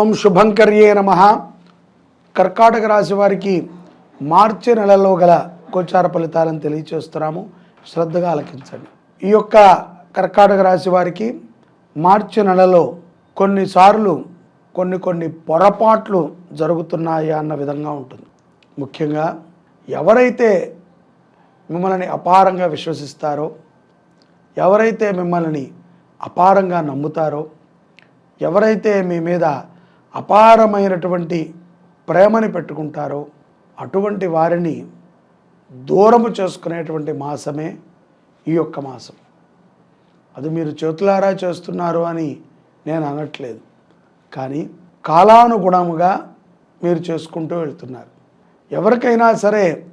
ఓం శుభంకర్యే నమ. కర్కాటక రాశి వారికి మార్చి నెలలో గల గోచార ఫలితాలను తెలియచేస్తున్నాము. శ్రద్ధగా ఆలకించండి. ఈ యొక్క కర్కాటక రాశి వారికి మార్చి నెలలో కొన్నిసార్లు కొన్ని కొన్ని పొరపాట్లు జరుగుతున్నాయా అన్న విధంగా ఉంటుంది. ముఖ్యంగా ఎవరైతే మిమ్మల్ని అపారంగా విశ్వసిస్తారో ఎవరైతే మిమ్మల్ని అపారంగా నమ్ముతారో ఎవరైతే మీ మీద అపారమైనటువంటి ప్రేమని పెట్టుకుంటారో అటువంటి వారిని దూరము చేసుకునేటువంటి మాసమే ఈ యొక్క మాసం. అది మీరు చేతులారా చేస్తున్నారు అని నేను అనట్లేదు. కానీ కాలానుగుణముగా మీరు చేసుకుంటూ వెళ్తున్నారు. ఎవరికైనా సరే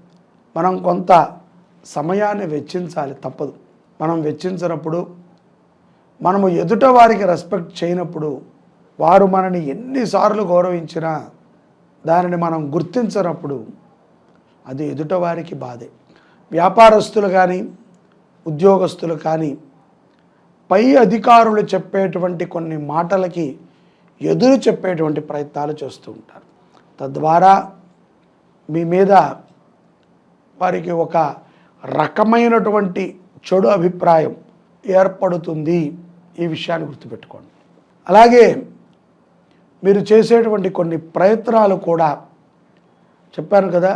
మనం కొంత సమయాన్ని వెచ్చించాలి తప్పదు. మనం వెచ్చించినప్పుడు మనము ఎదుట వారికి రెస్పెక్ట్ చేయనప్పుడు వారు మనని ఎన్నిసార్లు గౌరవించినా దానిని మనం గుర్తించినప్పుడు అది ఎదుట వారికి బాధే. వ్యాపారస్తులు కానీ ఉద్యోగస్తులు కానీ పై అధికారులు చెప్పేటువంటి కొన్ని మాటలకి ఎదురు చెప్పేటువంటి ప్రయత్నాలు చేస్తూ ఉంటారు. తద్వారా మీ మీద వారికి ఒక రకమైనటువంటి చెడు అభిప్రాయం ఏర్పడుతుంది ఈ విషయాన్ని గుర్తుపెట్టుకోండి. అలాగే మీరు చేసేటువంటి కొన్ని ప్రయత్నాలు కూడా చెప్పాను కదా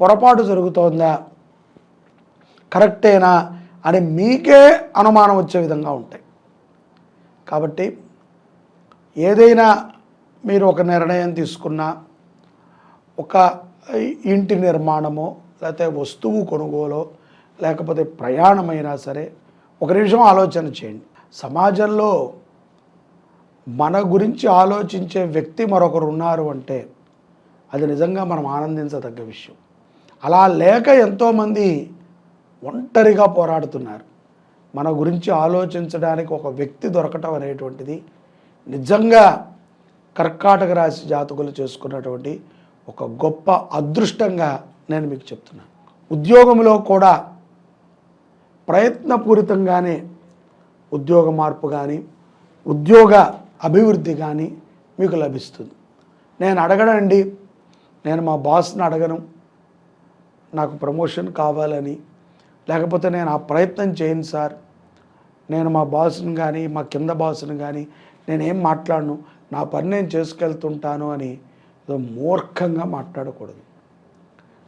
పొరపాటు జరుగుతోందా కరెక్టేనా అని మీకే అనుమానం వచ్చే విధంగా ఉంటాయి. కాబట్టి ఏదైనా మీరు ఒక నిర్ణయం తీసుకున్నా ఒక ఇంటి నిర్మాణమో లేకపోతే వస్తువు కొనుగోలో లేకపోతే ప్రయాణమైనా సరే ఒక నిమిషం ఆలోచన చేయండి. సమాజంలో మన గురించి ఆలోచించే వ్యక్తి మరొకరు ఉన్నారు అంటే అది నిజంగా మనం ఆనందించదగ్గ విషయం. అలా లేక ఎంతోమంది ఒంటరిగా పోరాడుతున్నారు. మన గురించి ఆలోచించడానికి ఒక వ్యక్తి దొరకటం అనేటువంటిది నిజంగా కర్కాటక రాశి జాతకులు చేసుకున్నటువంటి ఒక గొప్ప అదృష్టంగా నేను మీకు చెప్తున్నాను. ఉద్యోగంలో కూడా ప్రయత్నపూరితంగానే ఉద్యోగ మార్పు కానీ ఉద్యోగ అభివృద్ధి కానీ మీకు లభిస్తుంది. నేను అడగడండి నేను మా బాస్ని అడగను నాకు ప్రమోషన్ కావాలని లేకపోతే నేను ఆ ప్రయత్నం చేయను సార్. నేను మా బాస్ని కానీ మా కింద బాస్ని కానీ నేనేం మాట్లాడను నా పని నేను చేసుకెళ్తుంటాను అని ఏదో మూర్ఖంగా మాట్లాడకూడదు.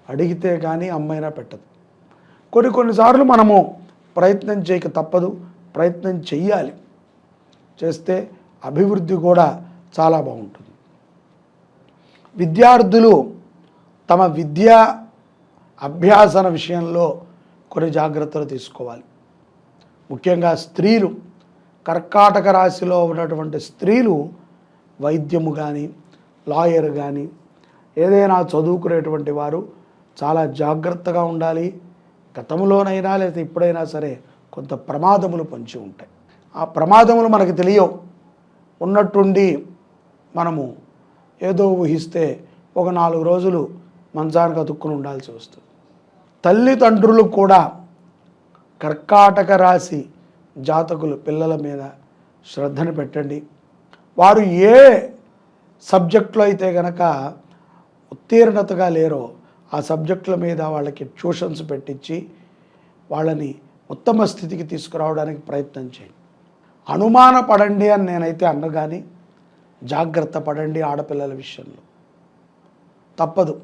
అడిగితే కానీ అమ్మైనా పెట్టదు. కొన్ని కొన్నిసార్లు మనము ప్రయత్నం చేయక తప్పదు ప్రయత్నం చెయ్యాలి. చేస్తే అభివృద్ధి కూడా చాలా బాగుంటుంది. విద్యార్థులు తమ విద్యా అభ్యాసన విషయంలో కొన్ని జాగ్రత్తలు తీసుకోవాలి. ముఖ్యంగా స్త్రీలు కర్కాటక రాశిలో ఉన్నటువంటి స్త్రీలు వైద్యము కానీ లాయర్ కానీ ఏదైనా చదువుకునేటువంటి వారు చాలా జాగ్రత్తగా ఉండాలి. గతంలోనైనా లేదా ఇప్పుడైనా సరే కొంత ప్రమాదములు పొంచి ఉంటాయి. ఆ ప్రమాదములు మనకు తెలియవు. ఉన్నట్టుండి మనము ఏదో ఊహిస్తే ఒక నాలుగు రోజులు మంచానికి అతుక్కుని ఉండాల్సి వస్తుంది. తల్లిదండ్రులు కూడా కర్కాటక రాశి జాతకులు పిల్లల మీద శ్రద్ధను పెట్టండి. వారు ఏ సబ్జెక్టులో అయితే గనక ఉత్తీర్ణతగా లేరో ఆ సబ్జెక్టుల మీద వాళ్ళకి ట్యూషన్స్ పెట్టించి వాళ్ళని ఉత్తమ స్థితికి తీసుకురావడానికి ప్రయత్నం చేయండి. అనుమాన పడండి అని నేనైతే అన్న కానీ జాగ్రత్త పడండి ఆడపిల్లల విషయంలో. తప్పదు.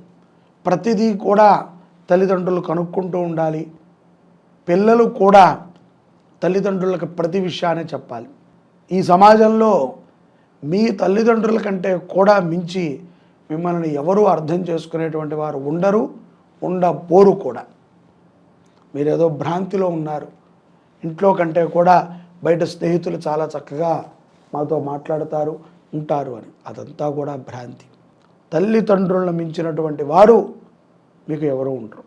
ప్రతిదీ కూడా తల్లిదండ్రులు కనుక్కుంటూ ఉండాలి. పిల్లలు కూడా తల్లిదండ్రులకు ప్రతి విషయాన్ని చెప్పాలి. ఈ సమాజంలో మీ తల్లిదండ్రుల కంటే కూడా మించి మిమ్మల్ని ఎవరు అర్థం చేసుకునేటువంటి వారు ఉండరు ఉండబోరు కూడా. మీరేదో భ్రాంతిలో ఉన్నారు. ఇంట్లో కంటే కూడా బయట స్నేహితులు చాలా చక్కగా మాతో మాట్లాడతారు ఉంటారు అని. అదంతా కూడా భ్రాంతి. తల్లిదండ్రులను మించినటువంటి వారు మీకు ఎవరు ఉండరు.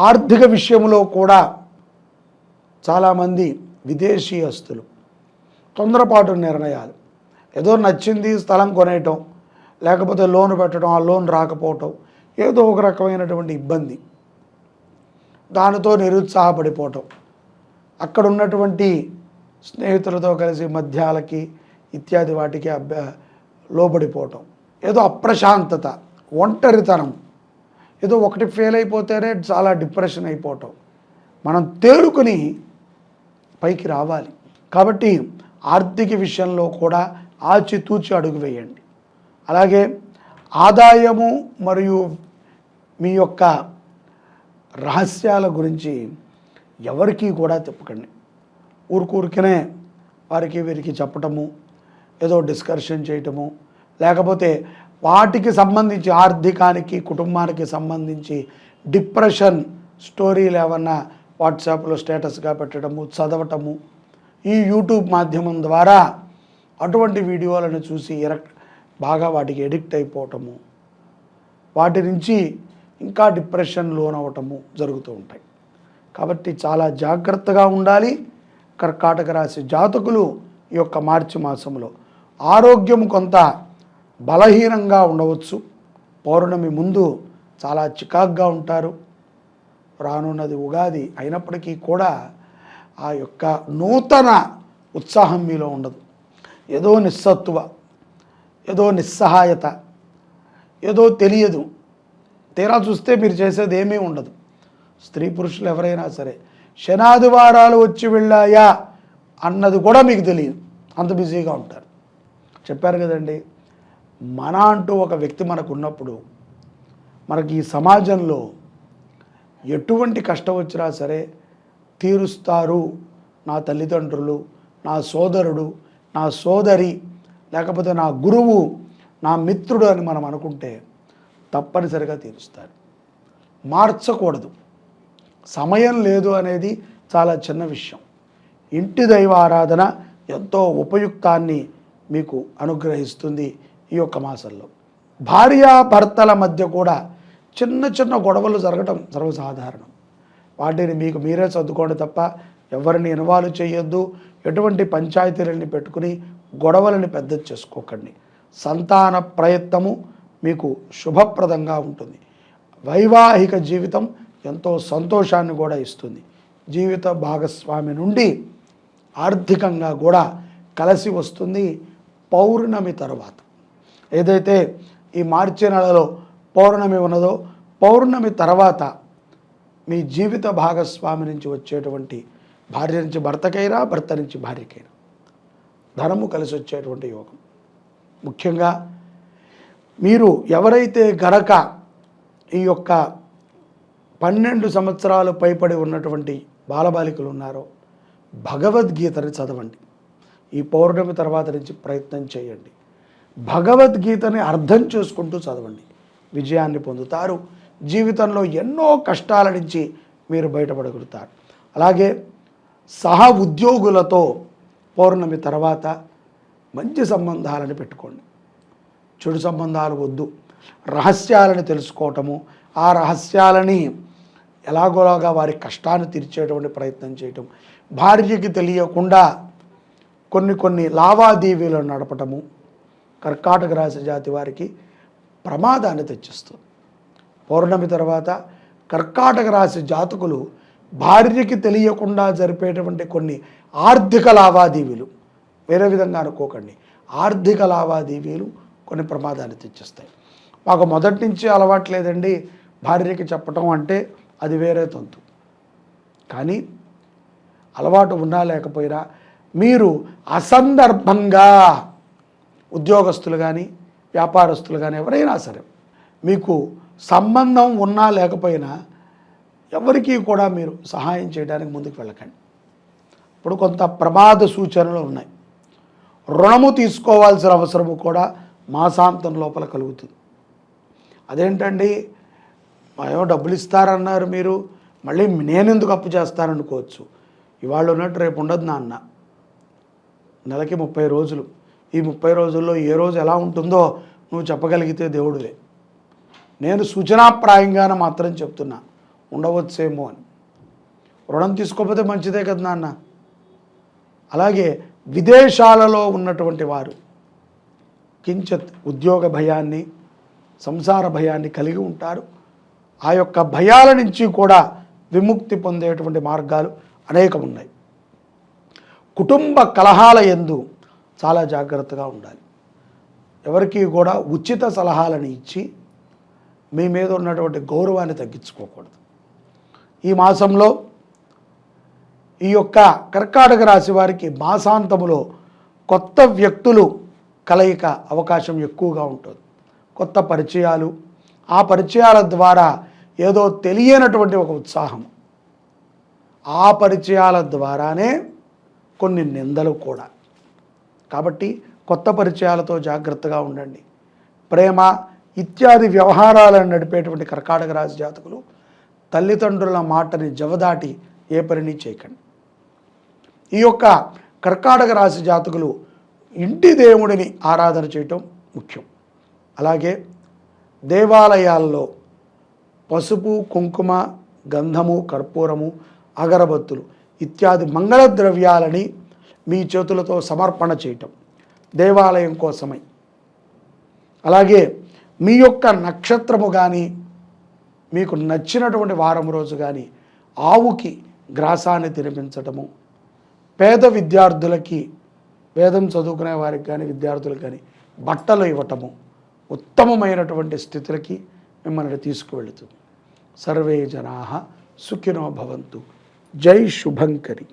ఆర్థిక విషయంలో కూడా చాలామంది విదేశీయస్తులు తొందరపాటు నిర్ణయాలు. ఏదో నచ్చింది స్థలం కొనేయటం లేకపోతే లోన్ పెట్టడం ఆ లోన్ రాకపోవటం ఏదో ఒక రకమైనటువంటి ఇబ్బంది. దానితో నిరుత్సాహపడిపోవటం. అక్కడ ఉన్నటువంటి స్నేహితులతో కలిసి మద్యాలకి ఇత్యాది వాటికి అభ్య లోబడిపోవటం. ఏదో అప్రశాంతత ఒంటరితనం. ఏదో ఒకటి ఫెయిల్ అయిపోతేనే చాలా డిప్రెషన్ అయిపోవటం. మనం తేరుకుని పైకి రావాలి. కాబట్టి ఆర్థిక విషయంలో కూడా ఆచితూచి అడుగు వేయండి. అలాగే ఆదాయము మరియు మీ యొక్క రహస్యాల గురించి ఎవరికీ కూడా చెప్పకండి ఊరుకూరికనే వారికి వీరికి చెప్పటము ఏదో డిస్కషన్ చేయటము లేకపోతే వాటికి సంబంధించి ఆర్థికానికి కుటుంబానికి సంబంధించి డిప్రెషన్ స్టోరీలు ఏమన్నా వాట్సాప్లో స్టేటస్గా పెట్టడము చదవటము ఈ యూట్యూబ్ మాధ్యమం ద్వారా అటువంటి వీడియోలను చూసి ఎరక్ బాగా వాటికి ఎడిక్ట్ అయిపోవటము వాటి నుంచి ఇంకా డిప్రెషన్ లోనవటము జరుగుతూ ఉంటాయి. కాబట్టి చాలా జాగ్రత్తగా ఉండాలి. కర్కాటక రాశి జాతకులు ఈ యొక్క మార్చి మాసంలో. ఆరోగ్యం కొంత బలహీనంగా ఉండవచ్చు. పౌర్ణమి ముందు చాలా చికాగ్గా ఉంటారు. రానున్నది ఉగాది అయినప్పటికీ కూడా ఆ యొక్క నూతన ఉత్సాహం మీలో ఉండదు. ఏదో నిస్సత్తువ ఏదో నిస్సహాయత ఏదో తెలియదు. తీరా చూస్తే మీరు చేసేది ఏమీ ఉండదు. స్త్రీ పురుషులు ఎవరైనా సరే శనాదివారాలు వచ్చి వెళ్ళాయా అన్నది కూడా మీకు తెలియదు. అంత బిజీగా ఉంటారు. చెప్పారు కదండి మన అంటూ ఒక వ్యక్తి మనకు ఉన్నప్పుడు మనకి ఈ సమాజంలో ఎటువంటి కష్టం వచ్చినా సరే తీరుస్తారు. నా తల్లిదండ్రులు నా సోదరుడు నా సోదరి లేకపోతే నా గురువు నా మిత్రుడు అని మనం అనుకుంటే తప్పనిసరిగా తీరుస్తారు. మార్చకూడదు. సమయం లేదు అనేది చాలా చిన్న విషయం. ఇంటి దైవ ఆరాధన ఎంతో ఉపయుక్తాన్ని మీకు అనుగ్రహిస్తుంది ఈ యొక్క మాసంలో. భార్యాభర్తల మధ్య కూడా చిన్న చిన్న గొడవలు జరగటం సర్వసాధారణం. వాటిని మీకు మీరే సర్దుకోండి తప్ప ఎవరిని ఇన్వాల్వ్ చేయొద్దు. ఎటువంటి పంచాయతీలని పెట్టుకుని గొడవలని పెద్ద చేసుకోకండి. సంతాన ప్రయత్నము మీకు శుభప్రదంగా ఉంటుంది. వైవాహిక జీవితం ఎంతో సంతోషాన్ని కూడా ఇస్తుంది. జీవిత భాగస్వామి నుండి ఆర్థికంగా కూడా కలిసి వస్తుంది పౌర్ణమి తర్వాత. ఏదైతే ఈ మార్చి నెలలో పౌర్ణమి ఉన్నదో పౌర్ణమి తర్వాత మీ జీవిత భాగస్వామి నుంచి వచ్చేటువంటి భార్య నుంచి భర్తకైనా భర్త నుంచి భార్యకైనా ధనము కలిసి వచ్చేటువంటి యోగం. ముఖ్యంగా మీరు ఎవరైతే గనక ఈ యొక్క పన్నెండు సంవత్సరాలు పైపడి ఉన్నటువంటి బాలబాలికలు ఉన్నారో భగవద్గీతని చదవండి. ఈ పౌర్ణమి తర్వాత నుంచి ప్రయత్నం చేయండి. భగవద్గీతని అర్థం చేసుకుంటూ చదవండి. విజయాన్ని పొందుతారు. జీవితంలో ఎన్నో కష్టాల నుంచి మీరు బయటపడగలుగుతారు. అలాగే సహ ఉద్యోగులతో పౌర్ణమి తర్వాత మంచి సంబంధాలను పెట్టుకోండి. చెడు సంబంధాలు వద్దు. రహస్యాలను తెలుసుకోవటము ఆ రహస్యాలని ఎలాగోలాగా వారి కష్టాన్ని తీర్చేటువంటి ప్రయత్నం చేయటం. భార్యకి తెలియకుండా కొన్ని కొన్ని లావాదేవీలను నడపటము కర్కాటక రాశి జాతి వారికి ప్రమాదాన్ని తెచ్చిస్తుంది. పౌర్ణమి తర్వాత కర్కాటక రాశి జాతకులు భార్యకి తెలియకుండా జరిపేటువంటి కొన్ని ఆర్థిక లావాదేవీలు వేరే విధంగా అనుకోకండి. ఆర్థిక లావాదేవీలు కొన్ని ప్రమాదాన్ని తెచ్చిస్తాయి. మాకు మొదటి నుంచి అలవాట్లేదండి భార్యకి చెప్పటం అంటే అది వేరే తంతు. కానీ అలవాటు ఉన్నా లేకపోయినా మీరు అసందర్భంగా ఉద్యోగస్తులు కానీ వ్యాపారస్తులు కానీ ఎవరైనా సరే మీకు సంబంధం ఉన్నా లేకపోయినా ఎవరికీ కూడా మీరు సహాయం చేయడానికి ముందుకు వెళ్ళకండి. ఇప్పుడు కొంత ప్రమాద సూచనలు ఉన్నాయి. రుణము తీసుకోవాల్సిన అవసరము కూడా మాసాంతం లోపల కలుగుతుంది. అదేంటండి? ఏమో డబ్బులు ఇస్తారన్నారు మీరు. మళ్ళీ నేను ఎందుకు అప్పు చేస్తాననుకోవచ్చు. ఇవాళ ఉన్నట్టు రేపు ఉండదు నాన్న. నెలకి ముప్పై రోజులు. ఈ ముప్పై రోజుల్లో ఏ రోజు ఎలా ఉంటుందో నువ్వు చెప్పగలిగితే దేవుడివే నేను సూచనాప్రాయంగానే మాత్రం చెప్తున్నా. ఉండవచ్చేమో అని. రుణం తీసుకోకపోతే మంచిదే కదా నాన్న. అలాగే విదేశాలలో ఉన్నటువంటి వారు కించత్ ఉద్యోగ భయాన్ని సంసార భయాన్ని కలిగి ఉంటారు. ఆ యొక్క భయాల నుంచి కూడా విముక్తి పొందేటువంటి మార్గాలు అనేకం ఉన్నాయి కుటుంబ కలహాల ఎందు చాలా జాగ్రత్తగా ఉండాలి. ఎవరికి కూడా ఉచిత సలహాలను ఇచ్చి మీ మీద ఉన్నటువంటి గౌరవాన్ని తగ్గించుకోకూడదు. ఈ మాసంలో ఈ యొక్క కర్కాటక రాశి వారికి మాసాంతములో కొత్త వ్యక్తులు కలయిక అవకాశం ఎక్కువగా ఉంటుంది. కొత్త పరిచయాలు ఆ పరిచయాల ద్వారా ఏదో తెలియనటువంటి ఒక ఉత్సాహం. ఆ పరిచయాల ద్వారానే కొన్ని నిందలు కూడా. కాబట్టి కొత్త పరిచయాలతో జాగ్రత్తగా ఉండండి. ప్రేమ ఇత్యాది వ్యవహారాలను నడిపేటువంటి కర్కాటక రాశి జాతకులు తల్లిదండ్రుల మాటని జవదాటి ఏ పనిని చేయకండి. ఈ యొక్క కర్కాటక రాశి జాతకులు ఇంటి దేవుడిని ఆరాధన చేయటం ముఖ్యం. అలాగే దేవాలయాల్లో పసుపు కుంకుమ గంధము కర్పూరము అగరబత్తులు ఇత్యాది మంగళ ద్రవ్యాలని మీ చేతులతో సమర్పణ చేయటం దేవాలయం కోసమై. అలాగే మీ యొక్క నక్షత్రము కానీ మీకు నచ్చినటువంటి వారం రోజు కానీ ఆవుకి గ్రాసాన్ని తినిపించటము పేద విద్యార్థులకి వేదం చదువుకునే వారికి కానీ విద్యార్థులకు కానీ బట్టలు ఇవ్వటము ఉత్తమమైనటువంటి స్థితులకి మిమ్మల్ని తీసుకువెళుతుంది. सर्वे जना सुखिनो भवंतु जय शुभंकरी।